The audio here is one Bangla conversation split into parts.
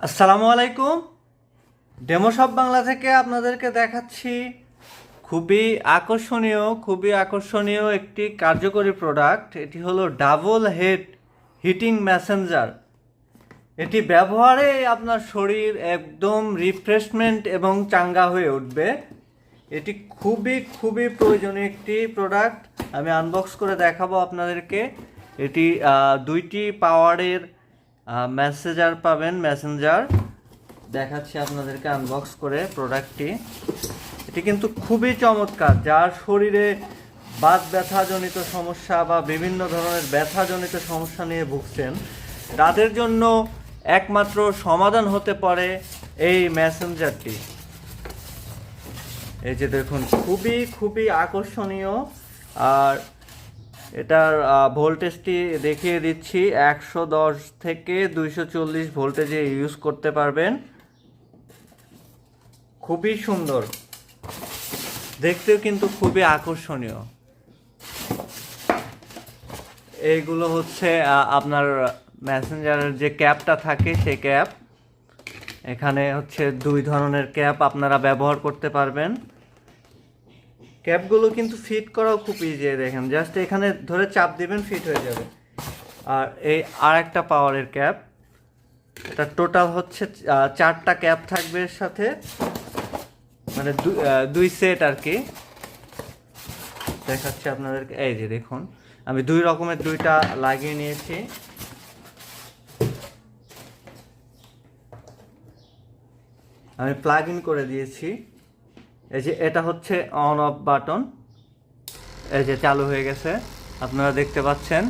আসসালামু আলাইকুম। ডেমো শপ বাংলা থেকে আপনাদেরকে দেখাচ্ছি খুবই আকর্ষণীয় খুবই আকর্ষণীয় একটি কার্যকরী প্রোডাক্ট এটি হলো ডাবল হেড হিটিং ম্যাসেঞ্জার এটি ব্যবহারে আপনার শরীর একদম রিফ্রেশমেন্ট এবং চাঙ্গা হয়ে উঠবে। এটি খুবই খুবই প্রয়োজনীয় একটি প্রোডাক্ট আমি আনবক্স করে দেখাবো আপনাদেরকে। এটি দুইটি পাওয়ারের মেসেঞ্জার পাবেন মেসেঞ্জার দেখাচ্ছি আপনাদেরকে আনবক্স করে প্রোডাক্টটি এটি কিন্তু খুবই চমৎকার। যার শরীরে বাত ব্যথাজনিত সমস্যা বা বিভিন্ন ধরনের ব্যথাজনিত সমস্যা নিয়ে ভুগছেন, তাদের জন্য একমাত্র সমাধান হতে পারে এই মেসেঞ্জারটি এই যে দেখুন, খুবই খুবই আকর্ষণীয়। আর এটার ভোল্টেজটি দেখিয়ে দিচ্ছি, একশো দশ থেকে দুইশো চল্লিশ ভোল্টেজে ইউজ করতে পারবেন। খুবই সুন্দর। দেখতেও কিন্তু খুবই আকর্ষণীয়। এইগুলো হচ্ছে আপনার মেসেঞ্জারের যে ক্যাপটা থাকে, সেই ক্যাপ। এখানে হচ্ছে দুই ধরনের ক্যাপ আপনারা ব্যবহার করতে পারবেন। ক্যাপগুলো কিন্তু ফিট করাও খুব ইজি দেখেন। জাস্ট এখানে ধরে চাপ দিবেন ফিট হয়ে যাবে। আর এই আর একটা পাওয়ারের ক্যাপ এটা টোটাল হচ্ছে চারটা ক্যাপ থাকবে এর সাথে। মানে দুই সেট আর কি। দেখাচ্ছি আপনাদেরকে। এই যে দেখুন, আমি দুই রকমের দুইটা লাগিয়ে নিয়েছি। আমি প্লাগ ইন করে দিয়েছি। এই যে এটা হচ্ছে অন অফ বাটন এই যে চালু হয়ে গেছে। আপনারা দেখতে পাচ্ছেন।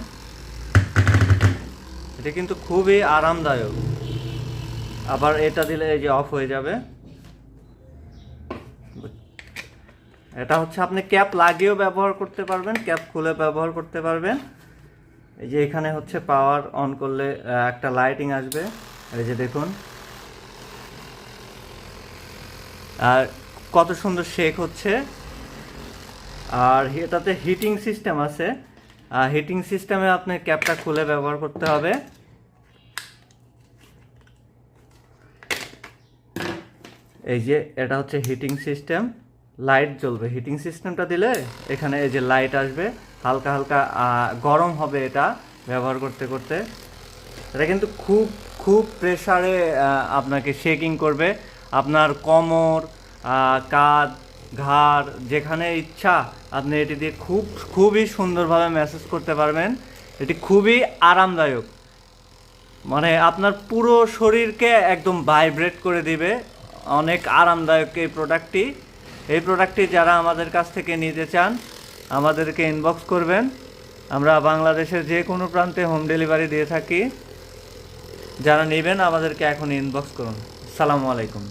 এটা কিন্তু খুবই আরামদায়ক। আবার এটা দিলে এই যে অফ হয়ে যাবে। এটা হচ্ছে আপনি ক্যাপ লাগিয়েও ব্যবহার করতে পারবেন ক্যাপ খুলে ব্যবহার করতে পারবেন। এই যে এখানে হচ্ছে পাওয়ার অন করলে একটা লাইটিং আসবে। এই যে দেখুন। আর কত সুন্দর শেক হচ্ছে। আর এটাতে হিটিং সিস্টেম আছে। হিটিং সিস্টেমে আপনি ক্যাপটা খুলে ব্যবহার করতে হবে। এই যে এটা হচ্ছে হিটিং সিস্টেম লাইট জ্বলবে। হিটিং সিস্টেমটা দিলে এখানে এই যে লাইট আসবে। হালকা হালকা গরম হবে এটা ব্যবহার করতে করতে। এটা কিন্তু খুব খুব প্রেসারে আপনাকে শেকিং করবে। আপনার কোমর কাঁধ, ঘাড়, যেখানে ইচ্ছা, আপনি এটি দিয়ে খুব, খুবই সুন্দরভাবে ম্যাসেজ করতে পারবেন। এটি খুবই আরামদায়ক। মানে আপনার পুরো শরীরকে একদম ভাইব্রেট করে দিবে। অনেক আরামদায়ক এই প্রোডাক্টটি এই প্রোডাক্টটি যারা আমাদের কাছ থেকে নিতে চান, আমাদেরকে ইনবক্স করবেন। আমরা বাংলাদেশের যে কোনো প্রান্তে হোম ডেলিভারি দিয়ে থাকি। যারা নেবেন, আমাদেরকে এখন ইনবক্স করুন। সালামু আলাইকুম।